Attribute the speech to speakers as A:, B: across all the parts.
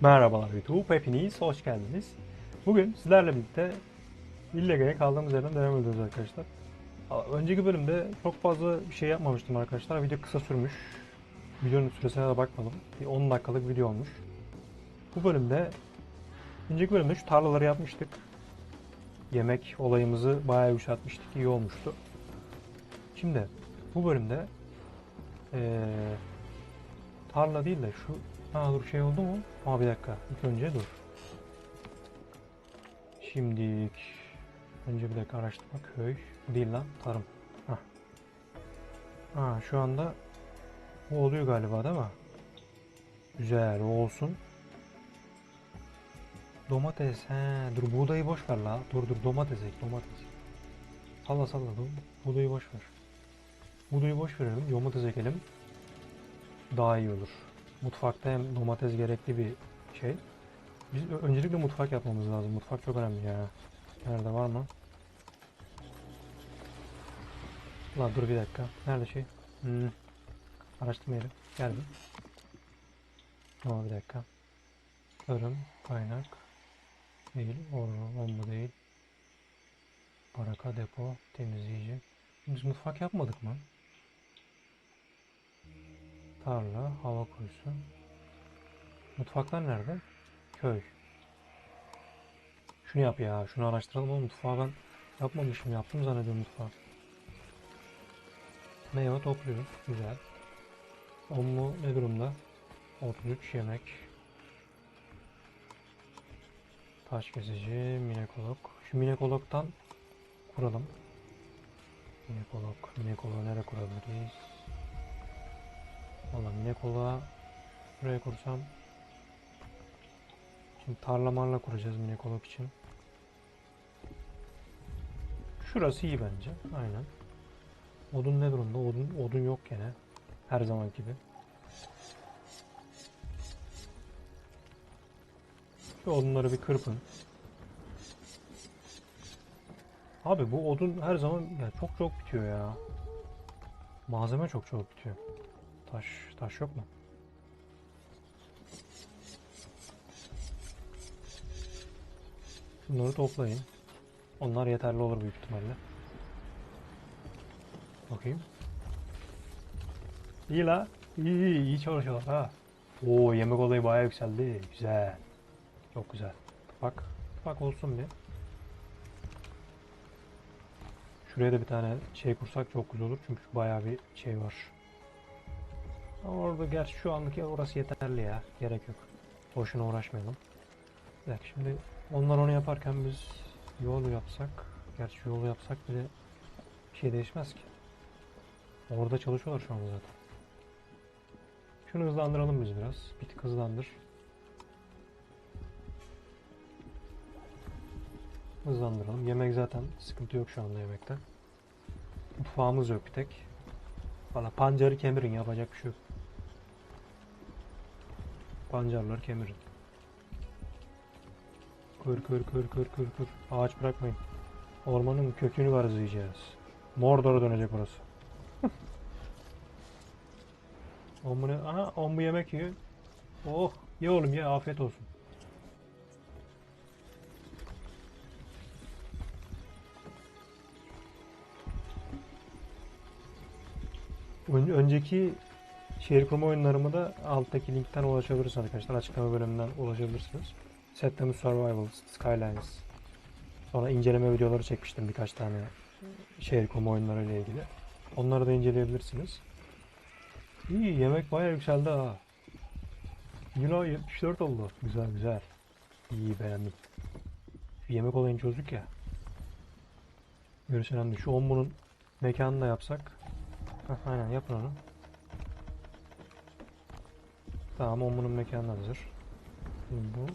A: Merhabalar YouTube, hepiniz hoş geldiniz. Bugün sizlerle birlikte Villega'ya kaldığımız yerden devam ediyoruz arkadaşlar. Önceki bölümde çok fazla bir şey yapmamıştım arkadaşlar. Video kısa sürmüş. Videonun süresine de bakmadım. Bir 10 dakikalık video olmuş. Bu bölümde, önceki bölümde şu tarlaları yapmıştık. Yemek olayımızı bayağı yumuşatmıştık. iyi olmuştu. Şimdi bu bölümde eee tarla değil de şu Ha dur şey oldu mu? Aa bir dakika. İlk önce dur. Şimdilik önce bir dakika araştırma köy. Değil lan tarım. Hah. Ha şu anda bu oluyor galiba değil mi? Güzel o olsun. Domates he dur buğdayı boş ver la. Dur dur domates ek domates. Salla salla dur. Buğdayı boş ver. Buğdayı boş verelim domates ekelim. Daha iyi olur. Mutfakta hem domates gerekli bir şey. Biz öncelikle mutfak yapmamız lazım. Mutfak çok önemli ya. Nerede var mı? La dur bir dakika. Nerede şey? Hmm. Araştırma yeri. Geldim. Bir dakika. Tarım, kaynak. Değil. Orman, bu değil. Baraka, depo, temizleyici. Biz mutfak yapmadık mı? Tarla, hava kuyusu. Mutfaklar nerede? Köy. Şunu yap ya. Şunu araştıralım ama mutfağı ben yapmamışım. Yaptım zannediyorum mutfağı. Meyve topluyoruz. Güzel. Onlu ne durumda? 33 yemek. Taş kesici, minekolog. Şu minekologdan kuralım. Minekolog, minekolog nereye kurabiliriz? Valla minekoloğa buraya kursam Şimdi tarla marla kuracağız minekolog için. Şurası iyi bence. Aynen. Odun ne durumda? Odun, odun yok gene. Her zaman gibi. Şu odunları bir kırpın. Abi bu odun her zaman ya çok çok bitiyor ya. Malzeme çok çok bitiyor. Taş, taş yok mu? Bunları toplayın. Onlar yeterli olur büyük ihtimalle. Bakayım. İyi la. İyi iyi, iyi çalışıyorlar ha. Oo yemek olayı bayağı yükseldi. Güzel. Çok güzel. Bak. Bak olsun bir. Şuraya da bir tane şey kursak çok güzel olur. Çünkü bayağı bir şey var. Ama orada gerçi şu anlık orası yeterli ya. Gerek yok. Boşuna uğraşmayalım. Dakika şimdi onlar onu yaparken biz yol yapsak. Gerçi yolu yapsak bile bir şey değişmez ki. Orada çalışıyorlar şu anda zaten. Şunu hızlandıralım biz biraz. Bir hızlandır. Hızlandıralım. Yemek zaten sıkıntı yok şu anda yemekte. Mutfağımız yok bir tek. Valla pancarı kemirin yapacak bir şey yok. Pancarları kemirin. Kır kır kır kır kır kır. Ağaç bırakmayın. Ormanın kökünü garizleyeceğiz. Mordor'a dönecek burası. Ombu ne? Aha ombu yemek yiyor. Oh ye oğlum ye afiyet olsun. Ön- önceki şehir kurma oyunlarımı da alttaki linkten ulaşabilirsiniz arkadaşlar. Açıklama bölümünden ulaşabilirsiniz. Septimus Survival, Skylines. Sonra inceleme videoları çekmiştim birkaç tane şehir kurma oyunları ile ilgili. Onları da inceleyebilirsiniz. İyi yemek bayağı yükseldi ha. Yuno 74 oldu. Güzel güzel. İyi beğendim. Şu yemek olayını çözdük ya. Görüş önemli. Şu ombunun mekanını da yapsak. Heh, aynen yapın onu. Tamam ombunun mekanı hazır. Şimdi bu.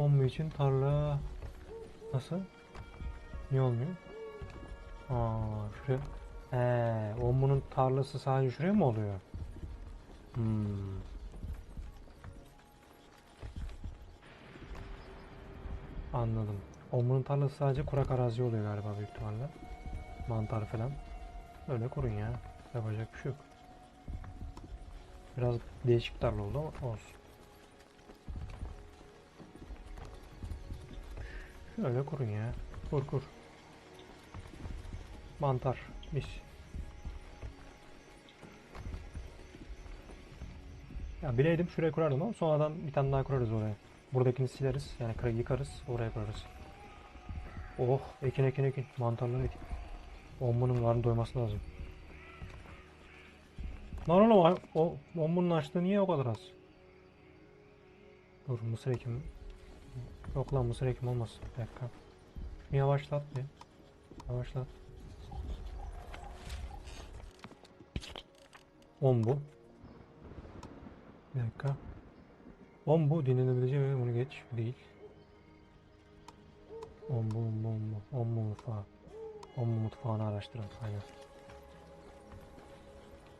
A: Ombu için tarla nasıl? Niye olmuyor? Aa, şuraya. He, ombunun tarlası sadece şuraya mı oluyor? Hmm. Anladım. Ombunun tarlası sadece kurak arazi oluyor galiba büyük ihtimalle. Mantar falan. Öyle kurun ya. Yapacak bir şey yok. Biraz değişik tarla oldu ama olsun. Şöyle kurun ya. Kur kur. Mantar. Mis. Ya bileydim şuraya kurardım ama sonradan bir tane daha kurarız oraya. Buradakini sileriz. Yani yıkarız. Oraya kurarız. Oh ekin ekin ekin. Mantarları ekin. Ombu'nun varın doyması lazım. Lan oğlum o Ombu'nun açlığı niye o kadar az? Dur mısır ekim. Yok lan mısır ekim olmaz. Bir dakika. Şunu yavaşlat bir. Yavaşlat. Ombu. Bir dakika. Ombu dinlenebileceği ve bunu geç. Değil. Ombu, ombu, ombu. Ombu mutfağı. Ombu mutfağını araştırın. Aynen.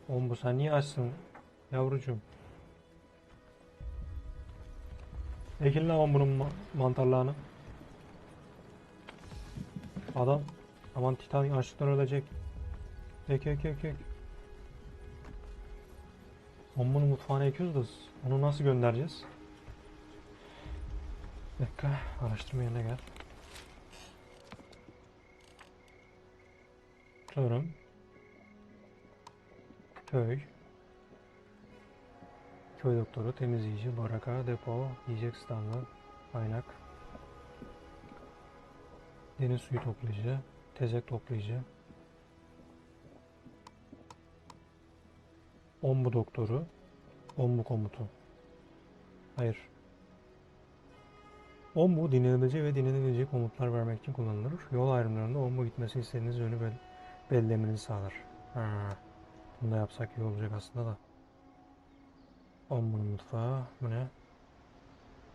A: Ombu sen niye açsın? Yavrucuğum. Ekin lan ombunun ma mantarlarını. Adam aman titan açlıktan ölecek. Ek ek ek ek. Ombunun mutfağına ekiyoruz da onu nasıl göndereceğiz? Bir dakika araştırma yerine gel. Tarım. Köy. Köy doktoru, temizleyici, baraka, depo, yiyecek standı, kaynak. Deniz suyu toplayıcı, tezek toplayıcı. Ombu doktoru, ombu komutu. Hayır. Ombu dinlenilecek ve dinlenilecek komutlar vermek için kullanılır. Yol ayrımlarında ombu gitmesi istediğiniz yönü bel belirlemenizi sağlar. Ha. Bunu da yapsak iyi olacak aslında da. Ombu'nun mutfağı. Bu ne?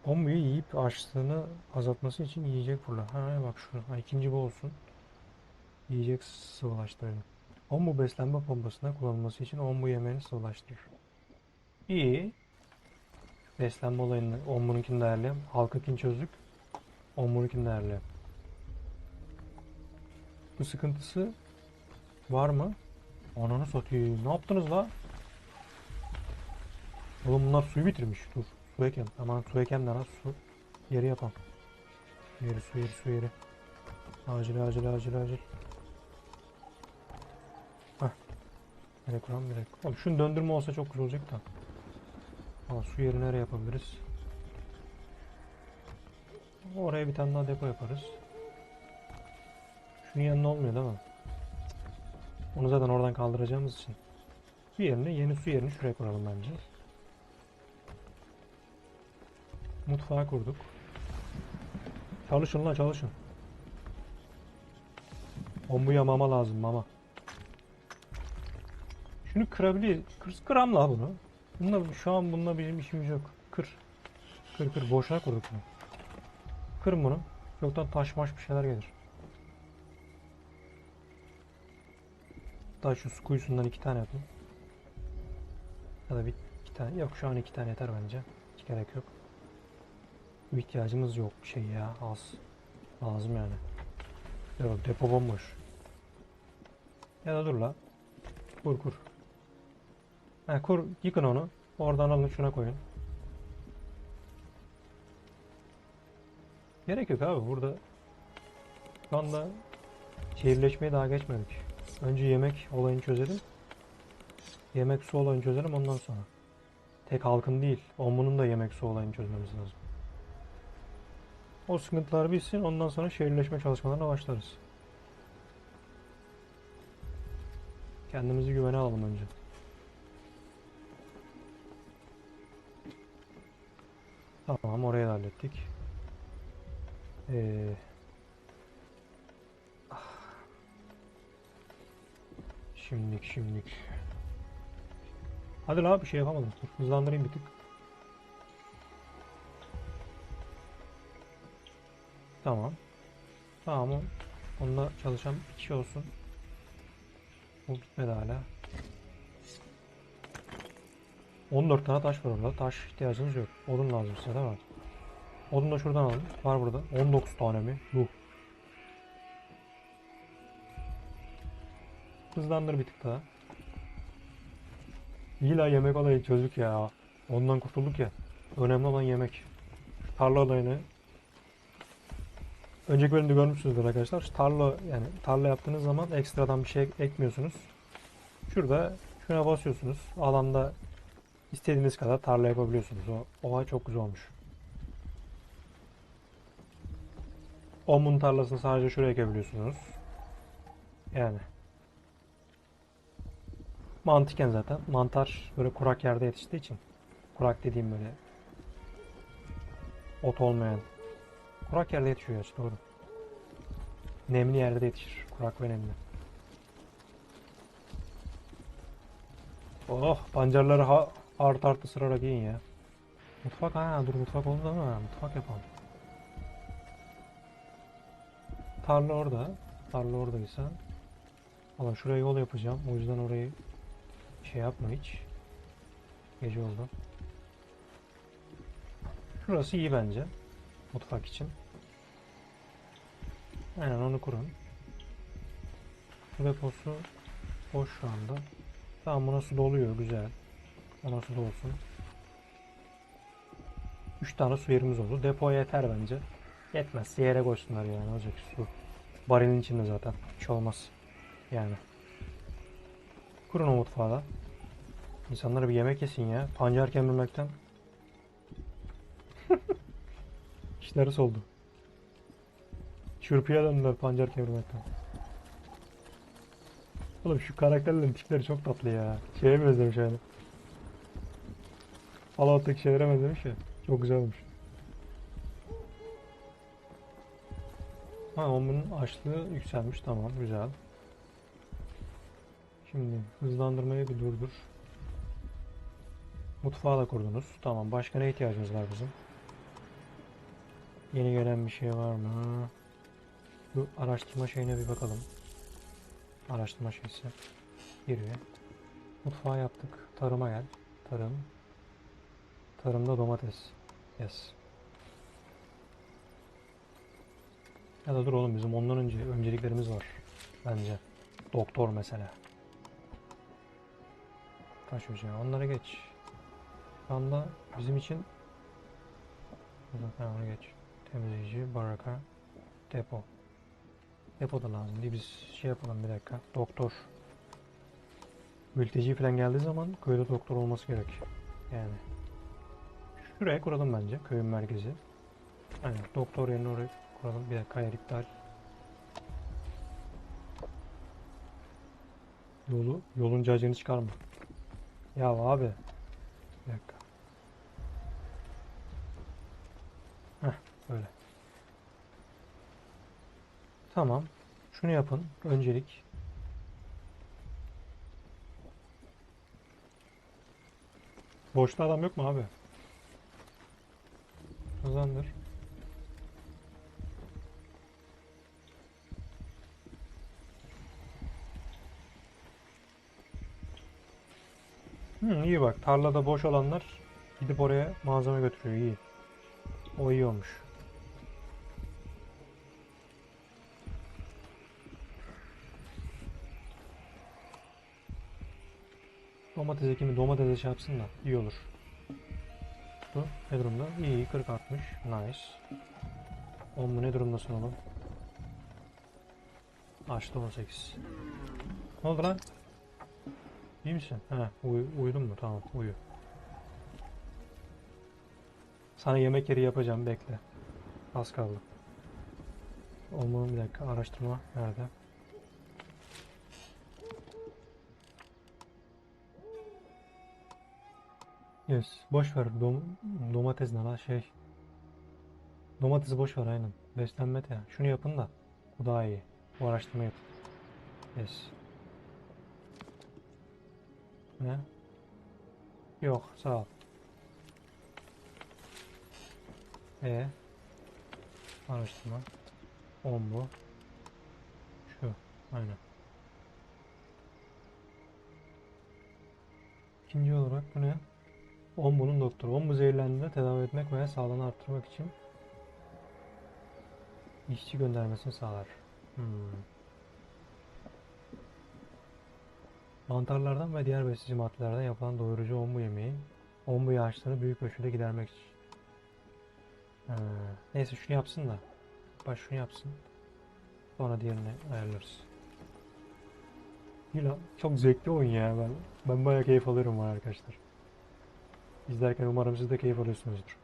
A: Ombu'yu yiyip açlığını azaltması için yiyecek fırla. Ha bak şunu. Ha, ikinci bu olsun. Yiyecek sıvılaştırın. Ombu beslenme pompasında kullanılması için ombu yemeğini sıvılaştırır. İyi. Beslenme olayını ombununkini değerleyelim. Halkınkini çözdük. Ombununkini değerleyelim. Bu sıkıntısı var mı? Ananı satayım. Ne yaptınız la? Oğlum bunlar suyu bitirmiş. Dur. Su ekem. Aman su ekem de lan su. Yeri yapam. Yeri su yeri su yeri. Acil acil acil acil. Hah. Kuram bir dakika. Oğlum şunu döndürme olsa çok güzel olacak da. Aa, su yeri nereye yapabiliriz? Oraya bir tane daha depo yaparız. Şunun yanına olmuyor değil mi? Onu zaten oradan kaldıracağımız için. Bir yerine yeni su yerini şuraya kuralım bence. Mutfağı kurduk. Çalışın lan çalışın. Ombuya mama lazım mama. Şunu kırabilir. Kır, kıram la bunu. Bununla, şu an bununla bizim işimiz yok. Kır. Kır kır. Boşuna kurduk bunu. Kırın bunu. Yoktan taş maş bir şeyler gelir. Hatta şu su kuyusundan iki tane yapayım. Ya da bir iki tane. Yok şu an iki tane yeter bence. Hiç gerek yok. Bir ihtiyacımız yok şey ya. Az. Lazım yani. Yok depo bomboş. Ya da dur la. Kur kur. Ha kur yıkın onu. Oradan alın şuna koyun. Gerek yok abi burada. Şu anda şehirleşmeye daha geçmedik. Önce yemek olayını çözelim. Yemek su olayını çözelim ondan sonra. Tek halkın değil, omunun da yemek su olayını çözmemiz lazım. O sıkıntılar bitsin ondan sonra şehirleşme çalışmalarına başlarız. Kendimizi güvene alalım önce. Tamam orayı da hallettik. Ee, Şimdilik şimdilik. Hadi la bir şey yapamadım. Dur hızlandırayım bir tık. Tamam. Tamam o. Onda çalışan bir kişi olsun. Bu bitmedi hala. 14 tane taş var orada. Taş ihtiyacınız yok. Odun lazım size değil mi? Odun da şuradan alın. Var burada. 19 tane mi? Yuh. Hızlandır bir tık daha. İyi la yemek olayı çözdük ya. Ondan kurtulduk ya. Önemli olan yemek. Şu tarla olayını önceki bölümde görmüşsünüzdür arkadaşlar. Şu tarla yani tarla yaptığınız zaman ekstradan bir şey ekmiyorsunuz. Şurada şuna basıyorsunuz. Alanda istediğiniz kadar tarla yapabiliyorsunuz. O olay çok güzel olmuş. 10 mun tarlasını sadece şuraya ekebiliyorsunuz. Yani. Mantıken zaten. Mantar böyle kurak yerde yetiştiği için. Kurak dediğim böyle ot olmayan. Kurak yerde yetişiyor işte doğru. Nemli yerde de yetişir. Kurak ve nemli. Oh pancarları ha art artı sırarak yiyin ya. Mutfak ha dur mutfak oldu ama mutfak yapalım. Tarla orada. Tarla oradaysa. Valla şuraya yol yapacağım. O yüzden orayı şey yapma hiç. Gece oldu. Şurası iyi bence. Mutfak için. Aynen onu kurun. Su deposu boş şu anda. Tamam buna su doluyor güzel. Ona su dolsun. 3 tane su yerimiz oldu. Depo yeter bence. Yetmezse yere koysunlar yani olacak su. Barilin içinde zaten. Hiç olmaz. Yani. Kurun o mutfağı da. İnsanlara bir yemek yesin ya. Pancar kemirmekten. İşleri soldu. Çırpıya döndüler pancar kemirmekten. Oğlum şu karakterlerin tipleri çok tatlı ya. Şeye benzemiş yani. Fallout'taki şeylere benzemiş ya. Çok güzel olmuş. Ha onun açlığı yükselmiş tamam güzel. Şimdi hızlandırmayı bir durdur. Mutfağı da kurdunuz. Tamam başka ne ihtiyacımız var bizim? Yeni gelen bir şey var mı? Bu araştırma şeyine bir bakalım. Araştırma şeysi. Giriyor. Mutfağı yaptık. Tarıma gel. Tarım. Tarımda domates. Yes. Ya da dur oğlum bizim ondan önce önceliklerimiz var. Bence. Doktor mesela. Taş ocağı. Onlara geç. Şu anda bizim için Zaten onu geç. Temizleyici, baraka, depo. Depo da lazım değil. Biz şey yapalım bir dakika. Doktor. Mülteci falan geldiği zaman köyde doktor olması gerek. Yani. Şuraya kuralım bence köyün merkezi. Aynen doktor yerine oraya kuralım. Bir dakika hayır iptal. Yolu, yolun cacını çıkarma. Ya abi. Bir dakika. Heh, böyle. Tamam. Şunu yapın. Öncelik. Boşta adam yok mu abi? Hızlandır. İyi bak. Tarlada boş olanlar gidip oraya malzeme götürüyor. İyi. O iyi olmuş. Domates ekimi domatese şey yapsın da iyi olur. Bu ne durumda? İyi 40 artmış. Nice. Oğlum bu ne durumdasın oğlum? Açtı 18. Ne oldu lan? İyi misin? He, uy uyudun mu? Tamam, uyu. Sana yemek yeri yapacağım, bekle. Az kaldı. Olmalı bir dakika, araştırma nerede? Yes, boş ver. Dom domates ne la şey. Domatesi boş ver aynen. Beslenme de. Şunu yapın da. Bu daha iyi. Bu araştırma yapın. Yes. Ne? Yok, sağ ol. E araştırma. 10 bu. Şu. Aynen. İkinci olarak bu ne? 10 bunun doktoru. 10 bu zehirlendiğinde tedavi etmek veya sağlığını arttırmak için işçi göndermesini sağlar. Hmm. Mantarlardan ve diğer besici maddelerden yapılan doyurucu ombu yemeği ombu yağışlarını büyük ölçüde gidermek için. Ha, neyse şunu yapsın da. Baş şunu yapsın. Sonra diğerini ayarlarız. İyi lan. Çok zevkli oyun ya ben. Ben bayağı keyif alıyorum var arkadaşlar. İzlerken umarım siz de keyif alıyorsunuzdur.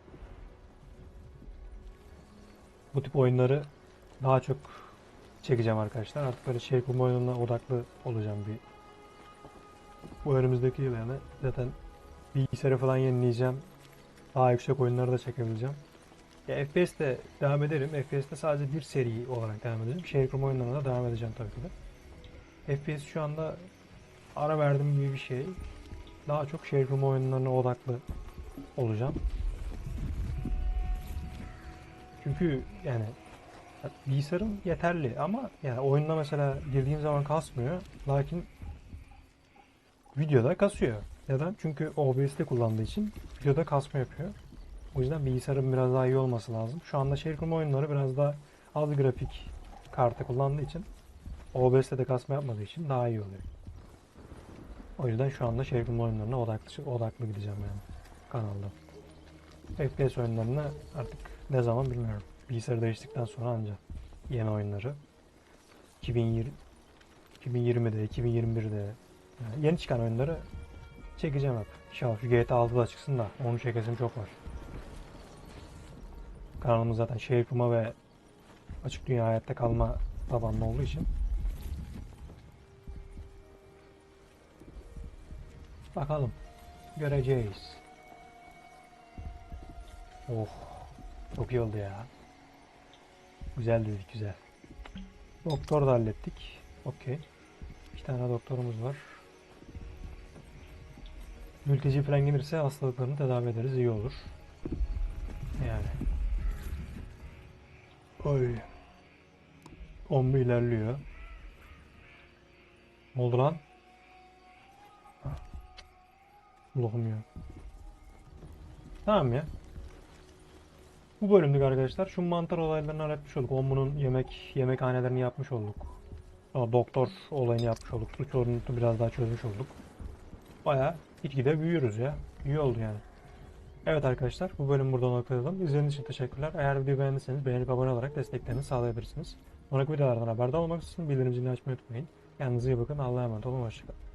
A: Bu tip oyunları daha çok çekeceğim arkadaşlar. Artık böyle şey kurma oyununa odaklı olacağım bir. Bu önümüzdeki yıl yani zaten bilgisayarı falan yenileyeceğim. Daha yüksek oyunları da çekebileceğim. Ya FPS'te devam ederim. FPS'te sadece bir seri olarak devam edeceğim. Şehir kurma oyunlarına da devam edeceğim tabii ki de. FPS şu anda ara verdim gibi bir şey. Daha çok şehir kurma oyunlarına odaklı olacağım. Çünkü yani bilgisayarım yeterli ama yani oyunda mesela girdiğim zaman kasmıyor. Lakin videoda kasıyor. Neden? Çünkü OBS'te kullandığı için videoda kasma yapıyor. O yüzden bilgisayarın biraz daha iyi olması lazım. Şu anda şehir kurma oyunları biraz daha az grafik kartı kullandığı için OBS'te de kasma yapmadığı için daha iyi oluyor. O yüzden şu anda şehir kurma oyunlarına odaklı, odaklı gideceğim yani kanalda. FPS oyunlarına artık ne zaman bilmiyorum. Bilgisayarı değiştikten sonra anca yeni oyunları 2020 2020'de, 2021'de yani yeni çıkan oyunları çekeceğim hep. İnşallah şu GTA 6 da çıksın da onu çekesim çok var. Kanalımız zaten şehir kurma ve açık dünya hayatta kalma tabanlı olduğu için bakalım göreceğiz. Oh çok iyi oldu ya. Güzel dedik güzel. Doktor da hallettik. Okey. İki tane doktorumuz var. Mülteci falan gelirse hastalıklarını tedavi ederiz. iyi olur. Yani. Oy. Ombu ilerliyor. Ne oldu lan? Allah'ım ya. Tamam ya. Bu bölümdük arkadaşlar. Şu mantar olaylarını halletmiş olduk. Ombunun yemek yemekhanelerini yapmış olduk. Doktor olayını yapmış olduk. Suç sorununu biraz daha çözmüş olduk. Bayağı gitgide büyüyoruz ya. İyi oldu yani. Evet arkadaşlar bu bölüm burada noktalayalım. İzlediğiniz için teşekkürler. Eğer videoyu beğendiyseniz beğenip abone olarak desteklerinizi sağlayabilirsiniz. Sonraki videolardan haberdar olmak için bildirim zilini açmayı unutmayın. Kendinize iyi bakın. Allah'a emanet olun. Hoşçakalın.